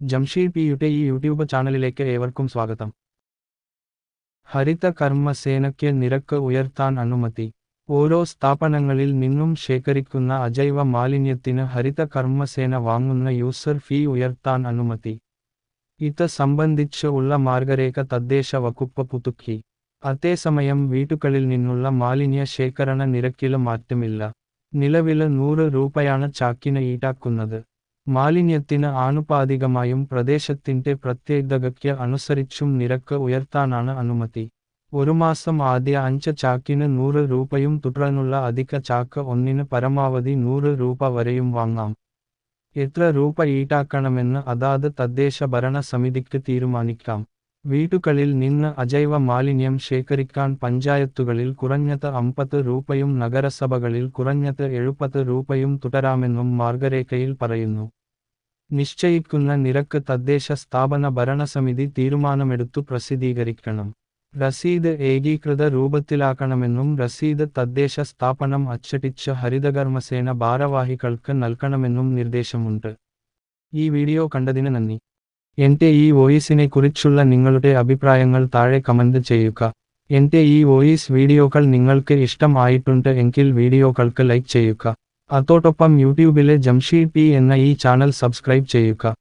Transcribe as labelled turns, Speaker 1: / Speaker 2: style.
Speaker 1: ജംഷീർ പിയുടെ ഈ യൂട്യൂബ് ചാനലിലേക്ക് ഏവർക്കും സ്വാഗതം. ഹരിത കർമ്മസേനയ്ക്ക് നിരക്ക് ഉയർത്താൻ അനുമതി. ഓരോ സ്ഥാപനങ്ങളിൽ നിന്നും ശേഖരിക്കുന്ന അജൈവ മാലിന്യത്തിന് ഹരിത കർമ്മസേന വാങ്ങുന്ന യൂസർ ഫീ ഉയർത്താൻ അനുമതി. ഇത് സംബന്ധിച്ച് ഉള്ള മാർഗരേഖ തദ്ദേശ വകുപ്പ് പുതുക്കി. അതേസമയം വീട്ടുകളിൽ നിന്നുള്ള മാലിന്യ ശേഖരണ നിരക്കിലും മാറ്റമില്ല. നിലവിൽ നൂറ് രൂപയാണ് ചാക്കിന് ഈടാക്കുന്നത്. മാലിന്യത്തിന് ആനുപാതികമായും പ്രദേശത്തിന്റെ പ്രത്യേകതയ്ക്ക് അനുസരിച്ചും നിരക്ക് ഉയർത്താനാണ് അനുമതി. ഒരു മാസം ആദ്യ അഞ്ച് ചാക്കിന് നൂറ് രൂപയും തുടർന്നുള്ള അധിക ചാക്ക് ഒന്നിന് പരമാവധി നൂറ് രൂപ വരെയും വാങ്ങാം. എത്ര രൂപ ഈടാക്കണമെന്ന് അതാത് തദ്ദേശ ഭരണ സമിതിക്ക് തീരുമാനിക്കാം. വീടുകളിൽ നിന്ന് അജൈവ മാലിന്യം ശേഖരിക്കാൻ പഞ്ചായത്തുകളിൽ കുറഞ്ഞത് അമ്പത് രൂപയും നഗരസഭകളിൽ കുറഞ്ഞത് എഴുപത് രൂപയും തുടരാമെന്നും മാർഗരേഖയിൽ പറയുന്നു. നിശ്ചയിക്കുന്ന നിരക്ക് തദ്ദേശ സ്ഥാപന ഭരണസമിതി തീരുമാനമെടുത്തു പ്രസിദ്ധീകരിക്കണം. രസീത് ഏകീകൃത രൂപത്തിലാക്കണമെന്നും രസീത് തദ്ദേശ സ്ഥാപനം അച്ചടിച്ച ഹരിതകർമ്മസേന ഭാരവാഹികൾക്ക് നൽകണമെന്നും നിർദ്ദേശമുണ്ട്. ഈ വീഡിയോ കണ്ടതിന് നന്ദി. എന്റെ ഈ വോയിസിനെ കുറിച്ചുള്ള നിങ്ങളുടെ അഭിപ്രായങ്ങൾ താഴെ കമന്റ് ചെയ്യുക. എന്റെ ഈ വോയിസ് വീഡിയോകൾ നിങ്ങൾക്ക് ഇഷ്ടം ആയിട്ടുണ്ട് എങ്കിൽ വീഡിയോകൾക്ക് ലൈക്ക് ചെയ്യുക. അതോടൊപ്പം യൂട്യൂബിലെ ജംഷീഡ് പി എന്ന ഈ ചാനൽ സബ്സ്ക്രൈബ് ചെയ്യുക.